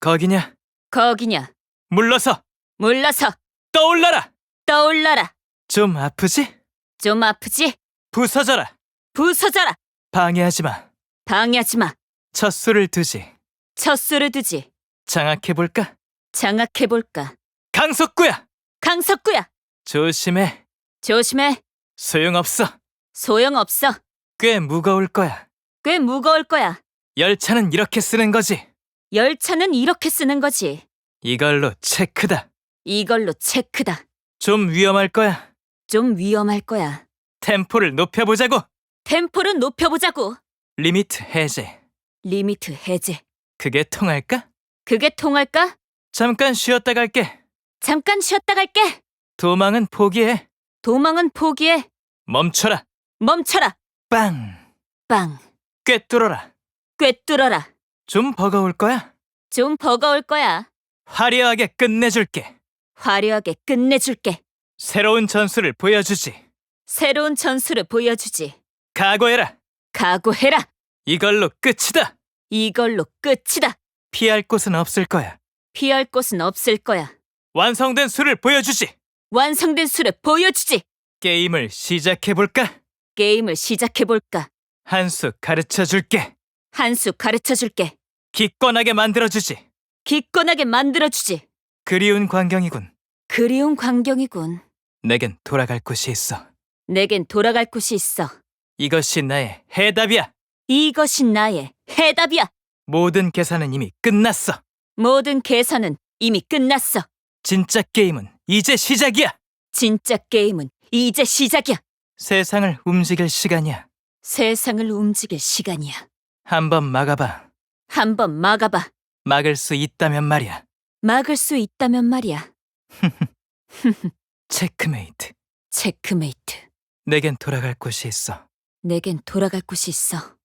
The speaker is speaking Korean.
거기냐? 거기냐? 물러서 물러서 떠올라라. 떠올라라. 좀 아프지? 좀 아프지? 부서져라. 부서져라. 방해하지 마. 방해하지 마. 첫 수를 두지. 첫 수를 두지. 장악해 볼까? 장악해 볼까? 강석구야. 강석구야. 조심해. 조심해. 소용없어. 소용없어. 꽤 무거울 거야. 꽤 무거울 거야. 열차는 이렇게 쓰는 거지. 열차는 이렇게 쓰는 거지. 이걸로 체크다. 이걸로 체크다. 좀 위험할 거야. 좀 위험할 거야. 템포를 높여보자고. 템포를 높여보자고. 리미트 해제. 리미트 해제. 그게 통할까? 그게 통할까? 잠깐 쉬었다 갈게. 잠깐 쉬었다 갈게. 도망은 포기해. 도망은 포기해. 멈춰라. 멈춰라. 빵. 빵. 꿰뚫어라. 꿰뚫어라. 좀 버거울 거야. 좀 버거울 거야. 화려하게 끝내줄게. 화려하게 끝내줄게. 새로운 전술을 보여주지. 새로운 전술을 보여주지. 각오해라. 각오해라. 이걸로 끝이다. 이걸로 끝이다. 피할 곳은 없을 거야. 피할 곳은 없을 거야. 완성된 수를 보여주지. 완성된 수를 보여주지. 게임을 시작해볼까? 게임을 시작해볼까? 한 수 가르쳐줄게. 한 수 가르쳐줄게. 기권하게 만들어주지. 기권하게 만들어주지. 그리운 광경이군. 그리운 광경이군. 내겐 돌아갈 곳이 있어. 내겐 돌아갈 곳이 있어. 이것이 나의 해답이야. 이것이 나의 해답이야. 모든 계산은 이미 끝났어. 모든 계산은 이미 끝났어. 진짜 게임은 이제 시작이야. 진짜 게임은 이제 시작이야. 세상을 움직일 시간이야. 세상을 움직일 시간이야. 한번 막아봐. 한번 막아봐. 막을 수 있다면 말이야. 막을 수 있다면 말이야. 체크메이트. 체크메이트. 내겐 돌아갈 곳이 있어. 내겐 돌아갈 곳이 있어.